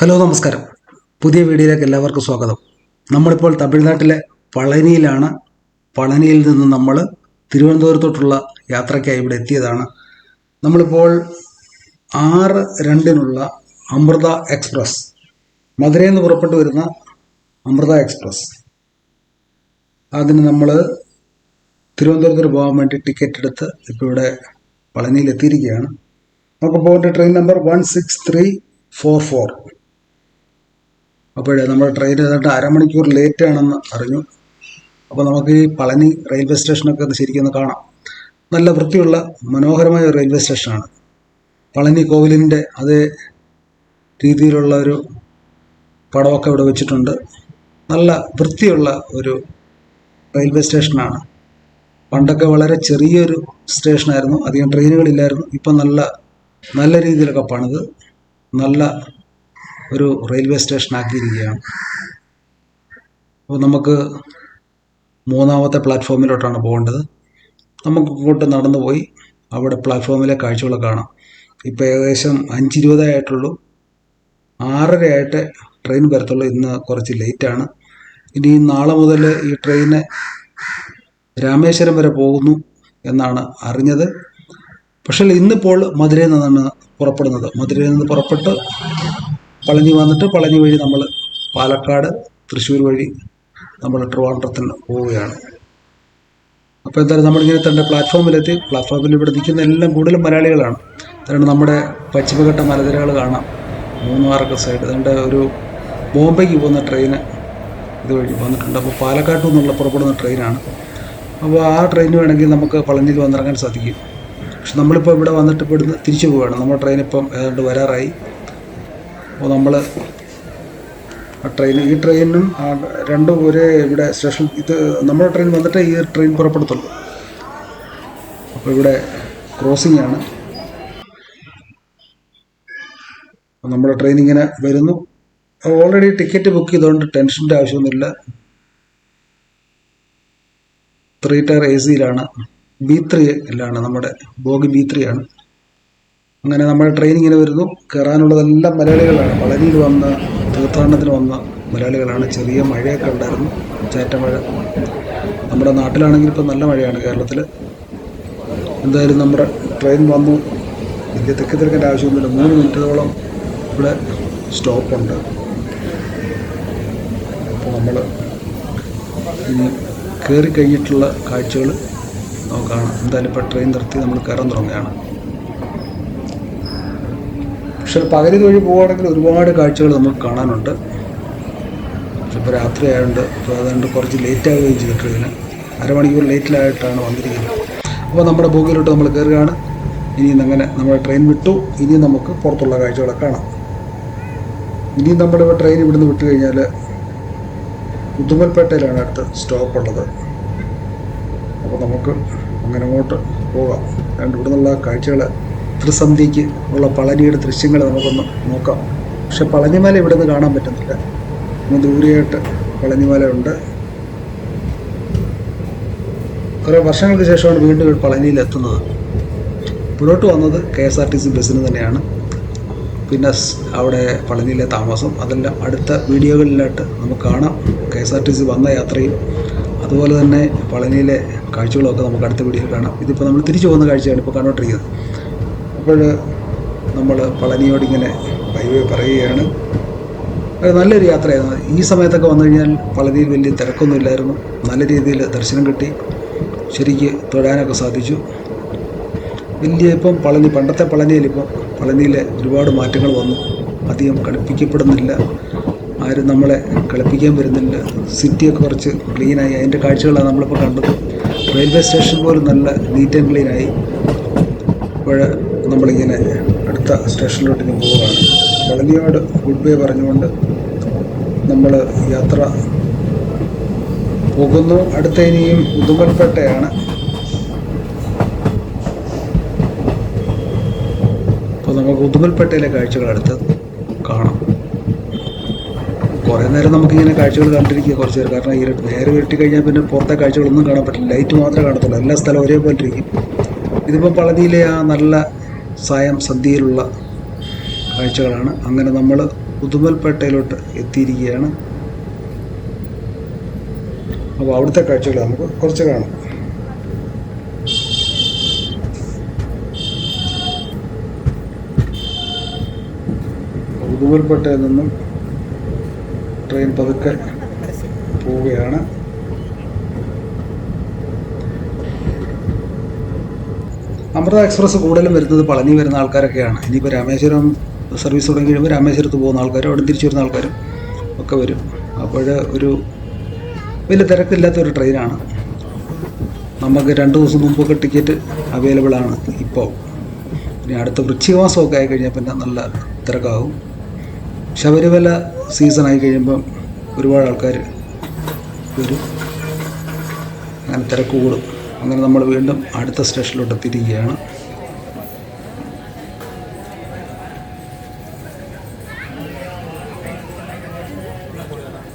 Hello നമസ്കാരം. പുതിയ വീഡിയോയിലേക്ക് എല്ലാവർക്കും സ്വാഗതം. നമ്മളിപ്പോൾ തമിഴ്നാട്ടിലെ പളനിയിലാണ്. പളനിയിൽ നിന്ന് നമ്മൾ തിരുവനന്തപുരത്തോട്ടുള്ള യാത്രയ്ക്കായി ഇവിടെ എത്തിയതാണ്. നമ്മളിപ്പോൾ ആറ് രണ്ടിനുള്ള അമൃത എക്സ്പ്രസ് മധുരയിൽ നിന്ന് പുറപ്പെട്ടു വരുന്ന അമൃത എക്സ്പ്രസ്. അതിന് നമ്മൾ തിരുവനന്തപുരത്തിന് പോകാൻ വേണ്ടി ടിക്കറ്റ് എടുത്ത് ഇപ്പോൾ ഇവിടെ പളനിയിൽ എത്തിയിരിക്കുകയാണ്. നമുക്ക് പോകേണ്ട train number one six three four four. അപ്പോഴേ നമ്മുടെ ട്രെയിൻ ഏതാണ്ട് അരമണിക്കൂർ ലേറ്റ് ആണെന്ന് അറിഞ്ഞു. അപ്പോൾ നമുക്ക് ഈ പളനി റെയിൽവേ സ്റ്റേഷനൊക്കെ ഒന്ന് ശരിക്കും കാണാം. നല്ല വൃത്തിയുള്ള മനോഹരമായ ഒരു റെയിൽവേ സ്റ്റേഷനാണ് പളനി കോവിലിന്റെ അതേ രീതിയിലുള്ള ഒരു പടമൊക്കെ ഇവിടെ വെച്ചിട്ടുണ്ട്. നല്ല വൃത്തിയുള്ള ഒരു റെയിൽവേ സ്റ്റേഷനാണ് പണ്ടൊക്കെ വളരെ ചെറിയൊരു സ്റ്റേഷനായിരുന്നു അധികം ട്രെയിനുകളില്ലായിരുന്നു ഇപ്പം നല്ല നല്ല രീതിയിലൊക്കെ പണിത്. നല്ല ഒരു റെയിൽവേ സ്റ്റേഷൻ ആക്കിയിരിക്കുകയാണ്. അപ്പോൾ നമുക്ക് മൂന്നാമത്തെ പ്ലാറ്റ്ഫോമിലോട്ടാണ് പോകേണ്ടത്. നമുക്ക് ഇങ്ങോട്ട് നടന്നു പോയി അവിടെ പ്ലാറ്റ്ഫോമിലെ കാഴ്ചകൾ കാണാം. ഇപ്പോൾ ഏകദേശം അഞ്ച് ഇരുപതേ ആയിട്ടുള്ളൂ ആറര ആയിട്ട് ട്രെയിൻ വരത്തുള്ളൂ. ഇന്ന് കുറച്ച് ലേറ്റാണ് ഇനി നാളെ മുതൽ ഈ ട്രെയിന് രാമേശ്വരം വരെ പോകുന്നു എന്നാണ് അറിഞ്ഞത്. പക്ഷേ ഇന്നിപ്പോൾ മധുരയിൽ നിന്നാണ് പുറപ്പെടുന്നത്. മധുരയിൽ നിന്ന് പുറപ്പെട്ട് പളനി വന്നിട്ട് പളനി വഴി നമ്മൾ പാലക്കാട് തൃശ്ശൂർ വഴി നമ്മൾ ട്രിവാൻഡ്രത്തിന് പോവുകയാണ്. അപ്പോൾ എന്തായാലും നമ്മളിങ്ങനെ തന്നെ പ്ലാറ്റ്ഫോമിലെത്തി. പ്ലാറ്റ്ഫോമിൽ ഇവിടെ നിൽക്കുന്ന എല്ലാം കൂടുതലും മലയാളികളാണ്. അതുകൊണ്ട് നമ്മുടെ പശ്ചിമഘട്ട മലനിരകൾ കാണാം. മൂന്നാറൊക്കെ സൈഡ് അതുകൊണ്ട് ഒരു ബോംബെക്ക് പോകുന്ന ട്രെയിന് ഇതുവഴി വന്നിട്ടുണ്ട്. അപ്പോൾ പാലക്കാട്ടു നിന്നുള്ള പുറപ്പെടുന്ന ട്രെയിനാണ് അപ്പോൾ ആ ട്രെയിൻ വേണമെങ്കിൽ നമുക്ക് പളനിയിൽ വന്നിറങ്ങാൻ സാധിക്കും. പക്ഷെ നമ്മളിപ്പോൾ ഇവിടെ വന്നിട്ട് ഇവിടുന്ന് തിരിച്ചു പോവുകയാണ്. നമ്മുടെ ട്രെയിൻ ഇപ്പം ഏതാണ്ട് വരാറായി. അപ്പോൾ നമ്മൾ ആ ട്രെയിൻ ഈ ട്രെയിനും ആ രണ്ടും ഒരേ ഇവിടെ സ്റ്റേഷൻ ഇത് നമ്മുടെ ട്രെയിൻ വന്നിട്ട് ഈ ട്രെയിൻ പുറപ്പെടുത്തുള്ളൂ. അപ്പോൾ ഇവിടെ ക്രോസിംഗ് ആണ്. നമ്മുടെ ട്രെയിൻ ഇങ്ങനെ വരുന്നു. ഓൾറെഡി ടിക്കറ്റ് ബുക്ക് ചെയ്തുകൊണ്ട് ടെൻഷന്റെ ആവശ്യമൊന്നുമില്ല. ത്രീ ടയർ എ സിയിലാണ് ബി ത്രീയിലാണ് നമ്മുടെ ബോഗി ബി ത്രീ ആണ്. അങ്ങനെ നമ്മൾ ട്രെയിൻ ഇങ്ങനെ വരുന്നു. കയറാനുള്ളതെല്ലാം മലയാളികളാണ്. വളരെ വന്ന തീർത്ഥാടനത്തിന് വന്ന മലയാളികളാണ്. ചെറിയ മഴയൊക്കെ ഉണ്ടായിരുന്നു. ചാറ്റമഴ നമ്മുടെ നാട്ടിലാണെങ്കിൽ ഇപ്പം നല്ല മഴയാണ് കേരളത്തിൽ. എന്തായാലും നമ്മുടെ ട്രെയിൻ വന്നു. വലിയ തെക്ക് തിരക്കേണ്ട ആവശ്യമൊന്നുമില്ല. മൂന്ന് മിനിറ്റോളം ഇവിടെ സ്റ്റോപ്പുണ്ട് അപ്പോൾ നമ്മൾ ഇനി കയറി കഴിഞ്ഞിട്ടുള്ള കാഴ്ചകൾ നമുക്ക് കാണാം. എന്തായാലും ഇപ്പോൾ ട്രെയിൻ നിർത്തി നമ്മൾ കയറാൻ തുടങ്ങുകയാണ്. പക്ഷെ പകൽ വഴി പോവുകയാണെങ്കിൽ ഒരുപാട് കാഴ്ചകൾ നമുക്ക് കാണാനുണ്ട്. ഇപ്പോൾ രാത്രി ആയതുകൊണ്ട് ഇപ്പോൾ അതുകൊണ്ട് കുറച്ച് ലേറ്റ് ആവുകയും ചെയ്തു ട്രെയിന് അരമണിക്കൂർ ലേറ്റിലായിട്ടാണ് വന്നിരിക്കുന്നത്. അപ്പോൾ നമ്മുടെ ബോഗിയിലോട്ട് നമ്മൾ കയറുകയാണ്. ഇനിയും അങ്ങനെ നമ്മുടെ ട്രെയിൻ വിട്ടു. ഇനി നമുക്ക് പുറത്തുള്ള കാഴ്ചകളൊക്കെ കാണാം. ഇനിയും നമ്മുടെ ട്രെയിൻ ഇവിടുന്ന് വിട്ടു കഴിഞ്ഞാൽ പുതുമൽപേട്ടയിലാണ് അടുത്ത സ്റ്റോപ്പ് ഉള്ളത്. അപ്പോൾ നമുക്ക് അങ്ങനെ അങ്ങോട്ട് പോകാം. അതുകൊണ്ട് ഇവിടെ നിന്നുള്ള കാഴ്ചകൾ ത്രിസന്ധിക്ക് ഉള്ള പളനിയുടെ ദൃശ്യങ്ങൾ നമുക്കൊന്ന് നോക്കാം. പക്ഷെ പളനിമല ഇവിടെ നിന്ന് കാണാൻ പറ്റുന്നില്ല. ഇന്ന് ദൂരെയായിട്ട് പളനിമല ഉണ്ട് കുറേ വർഷങ്ങൾക്ക് ശേഷമാണ് വീണ്ടും പളനിയിൽ എത്തുന്നത്. പുറോട്ട് വന്നത് K S R T C ബസ്സിന് തന്നെയാണ്. പിന്നെ അവിടെ പളനിയിലെ താമസം. അതെല്ലാം അടുത്ത വീഡിയോകളിലായിട്ട് നമുക്ക് കാണാം. K S R T C വന്ന യാത്രയും അതുപോലെ തന്നെ പളനിയിലെ കാഴ്ചകളൊക്കെ നമുക്ക് അടുത്ത വീഡിയോയിൽ കാണാം. ഇതിപ്പോൾ നമ്മൾ തിരിച്ചു പോകുന്ന കാഴ്ചയാണ് ഇപ്പോൾ കണ്ടുകൊണ്ടിരിക്കുന്നത് അപ്പോൾ നമ്മൾ പളനിയോടിങ്ങനെ ഹൈവേ പറയുകയാണ്. നല്ലൊരു യാത്രയായിരുന്നു. ഈ സമയത്തൊക്കെ വന്നു കഴിഞ്ഞാൽ പളനിയിൽ വലിയ തിരക്കൊന്നും ഇല്ലായിരുന്നു നല്ല രീതിയിൽ ദർശനം കിട്ടി. ശരിക്ക് തൊഴാനൊക്കെ സാധിച്ചു. വലിയ ഇപ്പം പളനി പണ്ടത്തെ പളനിയിൽ ഇപ്പം പളനിയിലെ ഒരുപാട് മാറ്റങ്ങൾ വന്നു. അധികം കളിപ്പിക്കപ്പെടുന്നില്ല. ആരും നമ്മളെ കളിപ്പിക്കാൻ വരുന്നില്ല. സിറ്റിയൊക്കെ കുറച്ച് ക്ലീനായി. അതിന്റെ കാഴ്ചകളാണ് നമ്മളിപ്പോൾ കണ്ടത്. റെയിൽവേ സ്റ്റേഷൻ പോലും നല്ല നീറ്റ് ആൻഡ് ക്ലീനായി. അപ്പോൾ നമ്മളിങ്ങനെ അടുത്ത സ്റ്റേഷനിലോട്ട് ഇങ്ങനെ പോവുകയാണ്. വളനിയോട് ഗുഡ് ബൈ പറഞ്ഞുകൊണ്ട് നമ്മൾ യാത്ര പോകുന്നു. അടുത്ത ഇനിയും ഉദുമൽപേട്ടയാണ്. അപ്പോൾ നമുക്ക് ഉദുമൽപേട്ടയിലെ കാഴ്ചകൾ അടുത്ത് കാണാം. കുറേ നേരം നമുക്കിങ്ങനെ കാഴ്ചകൾ കണ്ടിരിക്കുക കുറച്ച് നേരം. കാരണം ഈ നേരെ വെട്ടി കഴിഞ്ഞാൽ പിന്നെ പുറത്തെ കാഴ്ചകളൊന്നും കാണാൻ പറ്റില്ല. ലൈറ്റ് മാത്രമേ കാണത്തുള്ളൂ. എല്ലാ സ്ഥലവും ഒരേപോലെ ഇരിക്കും. ഇതിപ്പോൾ പളനിയിലെ ആ നല്ല സായം സന്ധ്യയിലുള്ള കാഴ്ചകളാണ്. അങ്ങനെ നമ്മൾ പുതുമൽപേട്ടയിലോട്ട് എത്തിയിരിക്കുകയാണ്. അപ്പോൾ അവിടുത്തെ കാഴ്ചകൾ നമുക്ക് കുറച്ച് കാണാം. പുതുമൽപേട്ടയിൽ നിന്നും ട്രെയിൻ പതുക്കെ പോവുകയാണ്. അമൃത എക്സ്പ്രസ് കൂടുതലും വരുന്നത് പളനി വരുന്ന ആൾക്കാരൊക്കെയാണ്. ഇനിയിപ്പോൾ രാമേശ്വരം സർവീസ് തുടങ്ങി കഴിയുമ്പോൾ രാമേശ്വരത്ത് പോകുന്ന ആൾക്കാരും അവിടെ തിരിച്ചു വരുന്ന ആൾക്കാരും ഒക്കെ വരും. അപ്പോൾ ഒരു വലിയ തിരക്കില്ലാത്ത ഒരു ട്രെയിനാണ് നമുക്ക് രണ്ട് ദിവസം മുമ്പൊക്കെ ടിക്കറ്റ് അവൈലബിൾ ആണ് ഇപ്പോൾ ഇനി അടുത്ത വൃശ്ചിക മാസമൊക്കെ ആയി കഴിഞ്ഞാൽ പിന്നെ നല്ല തിരക്കാവും. ശബരിമല സീസൺ ആയി കഴിയുമ്പം ഒരുപാട് ആൾക്കാർ വരും. അങ്ങനെ തിരക്ക് കൂടും. അങ്ങനെ നമ്മൾ വീണ്ടും അടുത്ത സ്റ്റേഷനിലോട്ട് എത്തിയിരിക്കുകയാണ്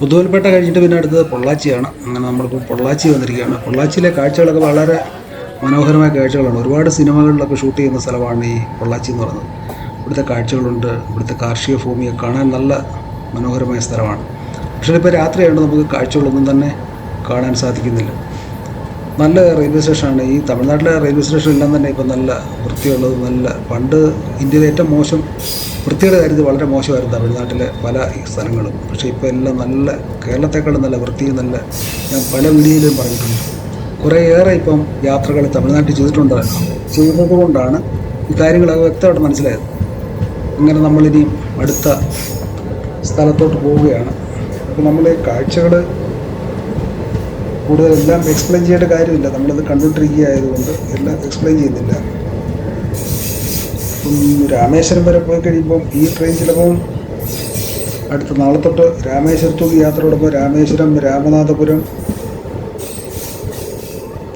പുതുവൽപേട്ട കഴിഞ്ഞിട്ട് പിന്നെ അടുത്തത് പൊള്ളാച്ചിയാണ്. അങ്ങനെ നമ്മളിപ്പോൾ പൊള്ളാച്ചി വന്നിരിക്കുകയാണ്. പൊള്ളാച്ചിയിലെ കാഴ്ചകളൊക്കെ വളരെ മനോഹരമായ കാഴ്ചകളാണ്. ഒരുപാട് സിനിമകളിലൊക്കെ ഷൂട്ട് ചെയ്യുന്ന സ്ഥലമാണ് ഈ പൊള്ളാച്ചി എന്ന് പറയുന്നത്. ഇവിടുത്തെ കാഴ്ചകളുണ്ട്. ഇവിടുത്തെ കാർഷിക ഭൂമിയൊക്കെ കാണാൻ നല്ല മനോഹരമായ സ്ഥലമാണ്. പക്ഷേ ഇപ്പോൾ രാത്രിയായതുകൊണ്ട് നമുക്ക് കാഴ്ചകളൊന്നും തന്നെ കാണാൻ സാധിക്കുന്നില്ല. നല്ല റെയിൽവേ സ്റ്റേഷനാണ് ഈ തമിഴ്നാട്ടിലെ റെയിൽവേ സ്റ്റേഷൻ എല്ലാം തന്നെ ഇപ്പം നല്ല വൃത്തിയുള്ളത് നല്ല പണ്ട് ഇന്ത്യയിലെ ഏറ്റവും മോശം വൃത്തിയുടെ കാര്യത്തിൽ വളരെ മോശമായിരുന്നു തമിഴ്നാട്ടിലെ പല സ്ഥലങ്ങളും. പക്ഷേ ഇപ്പോൾ എല്ലാം നല്ല കേരളത്തെക്കാളും നല്ല വൃത്തിയും നല്ല ഞാൻ പല വീഡിയോയിലും പറഞ്ഞിട്ടുണ്ട്. കുറേയേറെ ഇപ്പം യാത്രകൾ തമിഴ്നാട്ടിൽ ചെയ്തിട്ടുണ്ട് ചെയ്യുന്നത് കൊണ്ടാണ് ഈ കാര്യങ്ങളൊക്കെ വ്യക്തമായിട്ട് മനസ്സിലായത്. അങ്ങനെ നമ്മളിനി അടുത്ത സ്ഥലത്തോട്ട് പോവുകയാണ്. അപ്പോൾ നമ്മൾ കാഴ്ചകൾ കൂടുതൽ എല്ലാം എക്സ്പ്ലെയിൻ ചെയ്യേണ്ട കാര്യമില്ല. നമ്മളത് കണ്ടുകൊണ്ടിരിക്കുകയായതുകൊണ്ട് എല്ലാം എക്സ്പ്ലെയിൻ ചെയ്യുന്നില്ല. രാമേശ്വരം വരെ പോയി കഴിയുമ്പം ഈ ട്രെയിൻ ചിലപ്പം അടുത്ത നാളെ തൊട്ട് രാമേശ്വരത്തോട് യാത്ര തുടങ്ങുമ്പോൾ രാമേശ്വരം രാമനാഥപുരം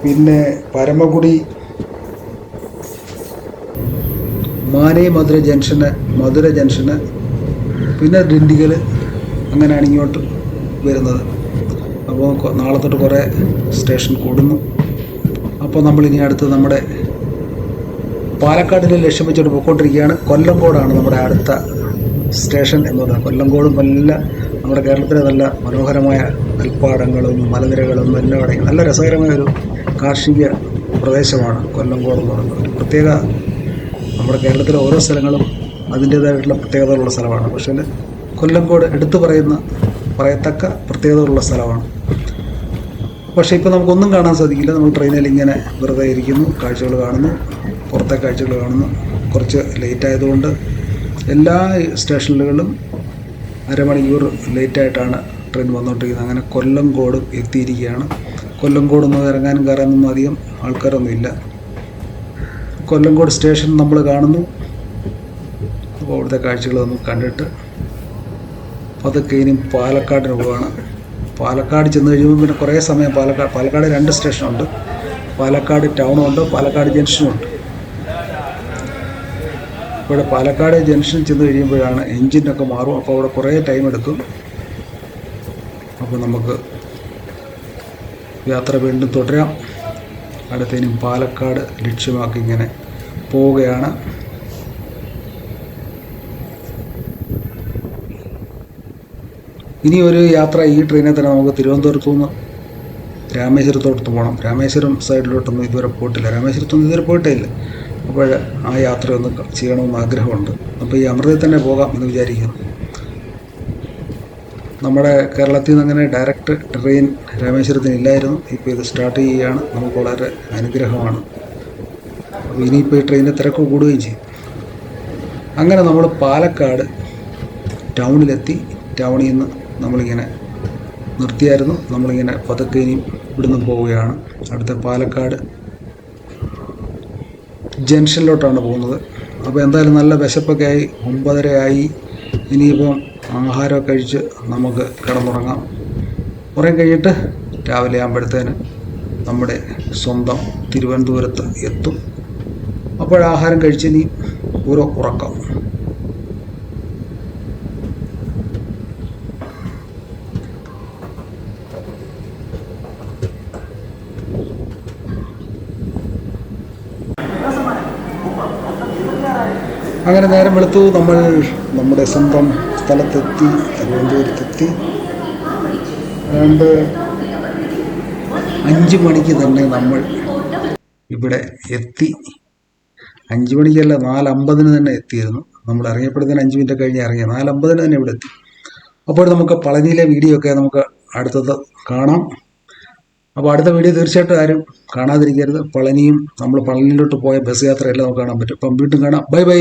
പിന്നെ പരമകുടി മാനേ മധുര ജംഗ്ഷന് മധുര ജംഗ്ഷന് പിന്നെ ഡിണ്ടിഗൽ അങ്ങനെയാണ് ഇങ്ങോട്ട് വരുന്നത്. അപ്പോൾ നാളെ തൊട്ട് കുറേ സ്റ്റേഷൻ കൂടുന്നു. അപ്പോൾ നമ്മൾ ഇനി അടുത്ത് നമ്മുടെ പാലക്കാടിനെ ലക്ഷ്യം വെച്ചിട്ട് പോയിക്കൊണ്ടിരിക്കുകയാണ്. കൊല്ലംകോടാണ് നമ്മുടെ അടുത്ത സ്റ്റേഷൻ എന്ന് പറയുന്നത്. കൊല്ലംകോടും നല്ല നമ്മുടെ കേരളത്തിലെ നല്ല മനോഹരമായ നെൽപ്പാടങ്ങളും മലനിരകളും എല്ലാം നല്ല രസകരമായ ഒരു കാർഷിക പ്രദേശമാണ് കൊല്ലംകോട് എന്ന് പറയുന്നത്. ഒരു പ്രത്യേക നമ്മുടെ കേരളത്തിലെ ഓരോ സ്ഥലങ്ങളും അതിന്റേതായിട്ടുള്ള പ്രത്യേകതകളുള്ള സ്ഥലമാണ്. പക്ഷേ കൊല്ലംകോട് എടുത്തു പറയുന്ന പറയത്തക്ക പ്രത്യേകതകളുള്ള സ്ഥലമാണ്. പക്ഷേ ഇപ്പോൾ നമുക്കൊന്നും കാണാൻ സാധിക്കില്ല. നമ്മൾ ട്രെയിനിൽ ഇങ്ങനെ വെറുതെ ഇരിക്കുന്നു. കാഴ്ചകൾ കാണുന്നു. പുറത്തെ കാഴ്ചകൾ കാണുന്നു. കുറച്ച് ലേറ്റ് ആയതുകൊണ്ട് എല്ലാ സ്റ്റേഷനുകളിലും അരമണിക്കൂർ ലേറ്റായിട്ടാണ് ട്രെയിൻ വന്നുകൊണ്ടിരിക്കുന്നത് അങ്ങനെ കൊല്ലംകോട് എത്തിയിരിക്കുകയാണ്. കൊല്ലംകോടൊന്നും ഇറങ്ങാനും കയറാനൊന്നും അധികം ആൾക്കാരൊന്നും ഇല്ല. കൊല്ലംകോട് സ്റ്റേഷൻ നമ്മൾ കാണുന്നു. അപ്പോൾ അവിടുത്തെ കാഴ്ചകൾ നമുക്ക് കണ്ടിട്ട് അതൊക്കെ ഇനി പാലക്കാടിന് പോവാണ്. പാലക്കാട് ചെന്ന് കഴിയുമ്പോൾ പിന്നെ കുറേ സമയം പാലക്കാട് പാലക്കാട് രണ്ട് സ്റ്റേഷനുണ്ട്. പാലക്കാട് ടൗണും ഉണ്ട് പാലക്കാട് ജംഗ്ഷനും ഉണ്ട് ഇവിടെ പാലക്കാട് ജംഗ്ഷൻ ചെന്ന് കഴിയുമ്പോഴാണ് എൻജിനൊക്കെ മാറും. അപ്പോൾ അവിടെ കുറേ ടൈം എടുക്കും. അപ്പോൾ നമുക്ക് യാത്ര വീണ്ടും തുടരാം. അടുത്തതിനും പാലക്കാട് ലക്ഷ്യമാക്കി ഇങ്ങനെ പോവുകയാണ്. ഇനി ഒരു യാത്ര ഈ ട്രെയിനിൽ തന്നെ നമുക്ക് തിരുവനന്തപുരത്തു നിന്ന് രാമേശ്വരത്തോട്ട് പോകണം രാമേശ്വരം സൈഡിലോട്ടൊന്നും ഇതുവരെ പോയിട്ടില്ല. രാമേശ്വരത്തൊന്നും ഇതുവരെ പോയിട്ടേ ഇല്ല അപ്പോൾ ആ യാത്ര ഒന്ന് ചെയ്യണമെന്ന് ആഗ്രഹമുണ്ട്. അപ്പോൾ ഈ അമൃതയിൽ തന്നെ പോകാം എന്ന് വിചാരിക്കുന്നു. നമ്മുടെ കേരളത്തിൽ നിന്ന് അങ്ങനെ ഡയറക്റ്റ് ട്രെയിൻ രാമേശ്വരത്തിന് ഇല്ലായിരുന്നു. ഇപ്പോൾ ഇത് സ്റ്റാർട്ട് ചെയ്യുകയാണ്. നമുക്ക് വളരെ അനുഗ്രഹമാണ്. ഇനിയിപ്പോൾ ഈ ട്രെയിനിന്റെ തിരക്ക് കൂടുകയും ചെയ്യും. അങ്ങനെ നമ്മൾ പാലക്കാട് ടൗണിലെത്തി ടൗണിൽ നിന്ന് നമ്മളിങ്ങനെ നിർത്തിയായിരുന്നു. നമ്മളിങ്ങനെ പതുക്കെ ഇനി ഇവിടുന്ന് പോവുകയാണ്. അടുത്ത പാലക്കാട് ജംഗ്ഷനിലോട്ടാണ് പോകുന്നത്. അപ്പോൾ എന്തായാലും നല്ല വിശപ്പൊക്കെ ആയി ഒമ്പതര ആയി. ഇനിയിപ്പം ആഹാരം കഴിച്ച് നമുക്ക് കിടന്നുറങ്ങാം. കുറേ കഴിഞ്ഞിട്ട് രാവിലെ ആകുമ്പോഴത്തേന് നമ്മുടെ സ്വന്തം തിരുവനന്തപുരത്ത് എത്തും. അപ്പോഴാഹാരം കഴിച്ച് ഇനി ഓരോ ഉറക്കം. അങ്ങനെ നേരം വെളുത്തു. നമ്മൾ നമ്മുടെ സ്വന്തം സ്ഥലത്തെത്തി തിരുവനന്തപുരത്തെത്തി. രണ്ട് അഞ്ച് മണിക്ക് തന്നെ നമ്മൾ ഇവിടെ എത്തി. അഞ്ച് മണിക്കല്ല നാലമ്പതിന് തന്നെ എത്തിയിരുന്നു. നമ്മൾ ഇറങ്ങിയപ്പോഴത്തേന് അഞ്ച് മിനിറ്റ് കഴിഞ്ഞ് ഇറങ്ങിയ നാലമ്പതിന് തന്നെ ഇവിടെ എത്തി. അപ്പോൾ നമുക്ക് പളനിയിലെ വീഡിയോ ഒക്കെ നമുക്ക് അടുത്തത് കാണാം. അപ്പോൾ അടുത്ത വീഡിയോ തീർച്ചയായിട്ടും ആരും കാണാതിരിക്കരുത്. പളനിയും നമ്മൾ പളനിയിലോട്ട് പോയ ബസ് യാത്രയെല്ലാം നമുക്ക് കാണാൻ പറ്റും. അപ്പം വീണ്ടും കാണാം. Bye bye.